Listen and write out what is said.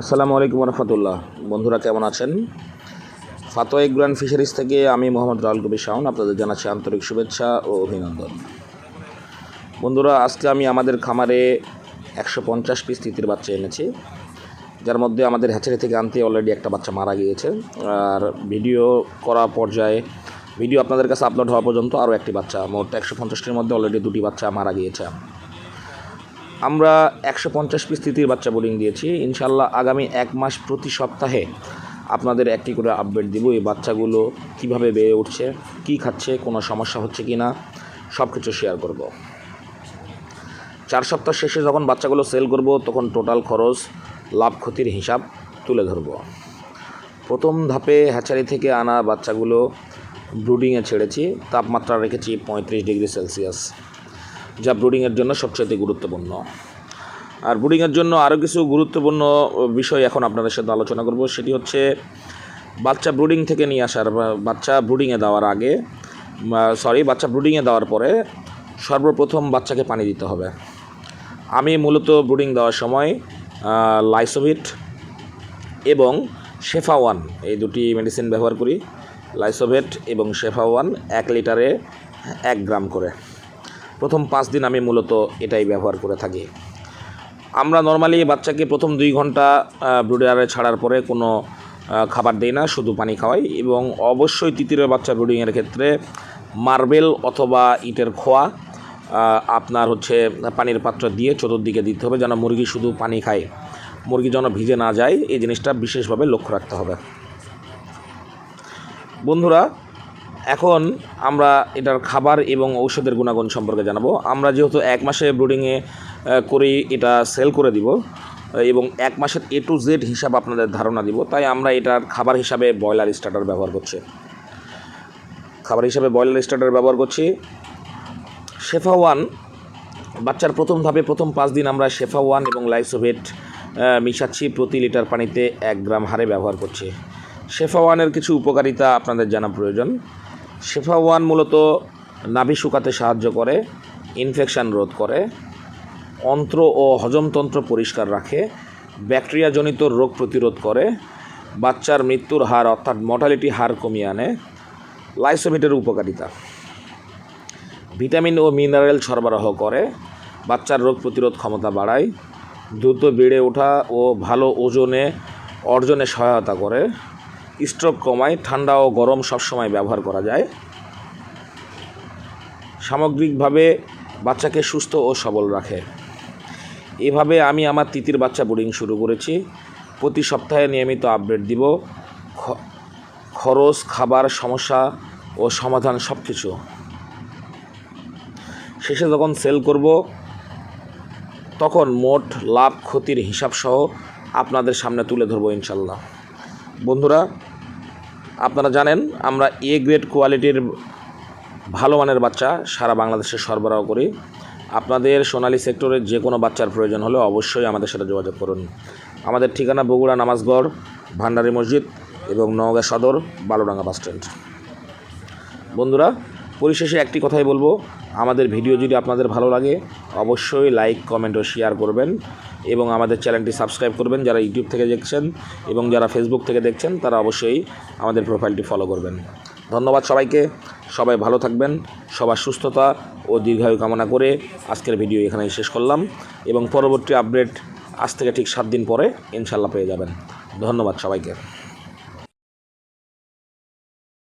আসসালামু আলাইকুম রহমতুল্লাহ বন্ধুরা, কেমন আছেন? ফাতোয়া গ্র্যান্ড ফিশারিজ থেকে আমি মোহাম্মদ রাহুল কবির শাহন আপনাদের জানাচ্ছি আন্তরিক শুভেচ্ছা ও অভিনন্দন। বন্ধুরা, আজকে আমি আমাদের খামারে একশো পঞ্চাশ পিস তিতির বাচ্চা এনেছি, যার মধ্যে আমাদের হ্যাচারি থেকে আনতে অলরেডি একটা বাচ্চা মারা গিয়েছে। আর ভিডিও করা পর্যায়ে, ভিডিও আপনাদের কাছে আপলোড হওয়া পর্যন্ত আরও একটি বাচ্চা, মোট একশো পঞ্চাশটির মধ্যে অলরেডি দুটি বাচ্চা মারা গিয়েছে। আমরা একশো পঞ্চাশ পিস তিতির বাচ্চা বোলিং দিয়েছি। ইনশাল্লাহ আগামী এক মাস প্রতি সপ্তাহে আপনাদের একটি করে আপডেট দিব এই বাচ্চাগুলো কীভাবে বেড়ে উঠছে, কি খাচ্ছে, কোনো সমস্যা হচ্ছে কি না সব কিছু শেয়ার করব। চার সপ্তাহ শেষে যখন বাচ্চাগুলো সেল করব, তখন টোটাল খরচ, লাভ ক্ষতির হিসাব তুলে ধরব। প্রথম ধাপে হ্যাচারি থেকে আনা বাচ্চাগুলো ব্রুডিংয়ে ছেড়েছি, তাপমাত্রা রেখেছি পঁয়ত্রিশ ডিগ্রি সেলসিয়াস যা ব্রুডিংয়ের জন্য সবচেয়ে গুরুত্বপূর্ণ। আর ব্রুডিংয়ের জন্য আরও কিছু গুরুত্বপূর্ণ বিষয় এখন আপনাদের সাথে আলোচনা করব। সেটি হচ্ছে, বাচ্চা ব্রুডিং থেকে নিয়ে আসার বাচ্চা ব্রুডিংয়ে দেওয়ার আগে সরি, বাচ্চা ব্রুডিংয়ে দেওয়ার পরে সর্বপ্রথম বাচ্চাকে পানি দিতে হবে। আমি মূলত ব্রুডিং দেওয়ার সময় লাইসোভিট এবং শেফা ওয়ান এই দুটি মেডিসিন ব্যবহার করি। লাইসোভেট এবং শেফা ওয়ান এক লিটারে এক গ্রাম করে। প্রথম পাঁচ দিন আমি মূলত এটাই ব্যবহার করে থাকি। আমরা নর্মালি বাচ্চাকে প্রথম দুই ঘণ্টা ব্রুডারে ছাড়ার পরে কোনো খাবার দেই না, শুধু পানি খাওয়াই এবং অবশ্যই তিতিরের বাচ্চা ব্রুডিংয়ের ক্ষেত্রে মার্বেল অথবা ইটের খোয়া আপনার হচ্ছে পানির পাত্র দিয়ে চতুর্দিকে দিতে হবে যেন মুরগি শুধু পানি খায়। মুরগি যেন ভিজে না যায়, এই জিনিসটা বিশেষভাবে লক্ষ্য রাখতে হবে। বন্ধুরা এখন আমরা এটার খাবার এবং ঔষধের গুণাগুণ সম্পর্কে জানাব। আমরা যেহেতু এক মাসে ব্রুডিংয়ে করি এটা সেল করে দিব এবং এক মাসের এ টু জেড হিসাব আপনাদের ধারণা দিব, তাই আমরা এটার খাবার হিসাবে ব্রয়লার স্টার্টার ব্যবহার করছি। খাবার হিসাবে ব্রয়লার স্টার্টার ব্যবহার করছি। শেফা ওয়ান, বাচ্চার প্রথম ধাপে প্রথম পাঁচ দিন আমরা শেফা ওয়ান এবং লাইসোভেট মিশাচ্ছি প্রতি লিটার পানিতে এক গ্রাম হারে ব্যবহার করছি। শেফা ওয়ানের কিছু উপকারিতা আপনাদের জানা প্রয়োজন। শেফা ওয়ান মূলত নাভি শুকাতে সাহায্য করে, ইনফেকশন রোধ করে, অন্ত্র ও হজমতন্ত্র পরিষ্কার রাখে, ব্যাকটেরিয়াজনিত রোগ প্রতিরোধ করে, বাচ্চার মৃত্যুর হার অর্থাৎ মর্টালিটি হার কমিয়ে আনে লাইসোভিটের উপকারিতা। ভিটামিন ও মিনারেল সরবরাহ করে, বাচ্চার রোগ প্রতিরোধ ক্ষমতা বাড়ায়, দ্রুত বেড়ে ওঠা ও ভালো ওজনে অর্জনে সহায়তা করে স্ট্রোক কমায়, ঠান্ডা ও গরম সবসময় ব্যবহার করা যায়। সামগ্রিকভাবে বাচ্চাকে সুস্থ ও সবল রাখে। এভাবে আমি আমার তিতির বাচ্চা বোর্ডিং শুরু করেছি। প্রতি সপ্তাহে নিয়মিত আপডেট দিব। খরচ, খাবার সমস্যা ও সমাধান সব কিছু শেষে যখন সেল করব, তখন মোট লাভ ক্ষতির হিসাব সহ আপনাদের সামনে তুলে ধরবো ইনশাল্লাহ। বন্ধুরা আপনারা জানেন, আমরা এ গ্রেড কোয়ালিটির ভালো মানের বাচ্চা সারা বাংলাদেশে সরবরাহ করি। আপনাদের সোনালী সেক্টরের যে কোনো বাচ্চার প্রয়োজন হলে অবশ্যই আমাদের সাথে যোগাযোগ করুন। আমাদের ঠিকানা বগুড়া নামাজগড়, ভান্ডারী মসজিদ এবং নওগাঁ সদর, বালুডাঙ্গা বাস স্ট্যান্ড। বন্ধুরা, পরিশেষে একটি কথাই বলব আমাদের ভিডিও যদি আপনাদের ভালো লাগে, অবশ্যই লাইক কমেন্ট ও শেয়ার করবেন এবং আমাদের চ্যানেলটি সাবস্ক্রাইব করবেন যারা ইউটিউব থেকে দেখছেন এবং যারা ফেসবুক থেকে দেখছেন, তারা অবশ্যই আমাদের প্রোফাইলটি ফলো করবেন। ধন্যবাদ সবাইকে, সবাই ভালো থাকবেন, সবার সুস্থতা ও দীর্ঘায়ু কামনা করে আজকের ভিডিও এখানেই শেষ করলাম এবং পরবর্তী আপডেট আজ থেকে ঠিক সাত দিন পরে ইনশাল্লাহ পেয়ে যাবেন। ধন্যবাদ সবাইকে।